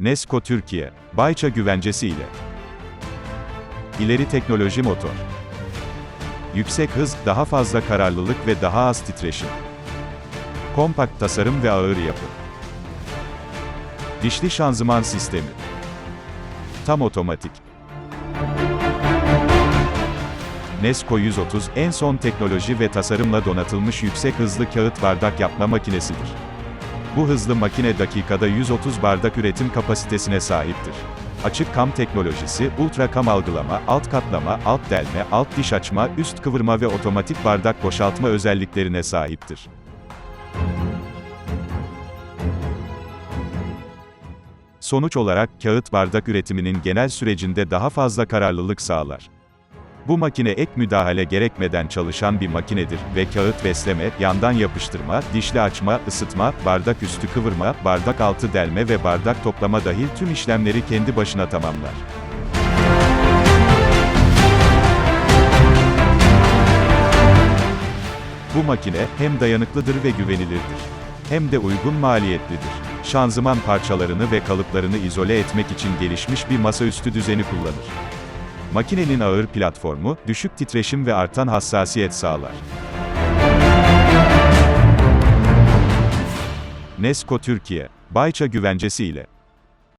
Nesco Türkiye, Bayça güvencesi ile. İleri teknoloji motor. Yüksek hız, daha fazla kararlılık ve daha az titreşim. Kompakt tasarım ve ağır yapı. Dişli şanzıman sistemi. Tam otomatik. Nesco 130, en son teknoloji ve tasarımla donatılmış yüksek hızlı kağıt bardak yapma makinesidir. Bu hızlı makine dakikada 130 bardak üretim kapasitesine sahiptir. Açık kam teknolojisi, ultra kam algılama, alt katlama, alt delme, alt diş açma, üst kıvırma ve otomatik bardak boşaltma özelliklerine sahiptir. Sonuç olarak, kağıt bardak üretiminin genel sürecinde daha fazla kararlılık sağlar. Bu makine ek müdahale gerekmeden çalışan bir makinedir ve kağıt besleme, yandan yapıştırma, dişli açma, ısıtma, bardak üstü kıvırma, bardak altı delme ve bardak toplama dahil tüm işlemleri kendi başına tamamlar. Bu makine, hem dayanıklıdır ve güvenilirdir. Hem de uygun maliyetlidir. Şanzıman parçalarını ve kalıplarını izole etmek için gelişmiş bir masaüstü düzeni kullanır. Makinenin ağır platformu, düşük titreşim ve artan hassasiyet sağlar. Nesco Türkiye, Bayça güvencesi ile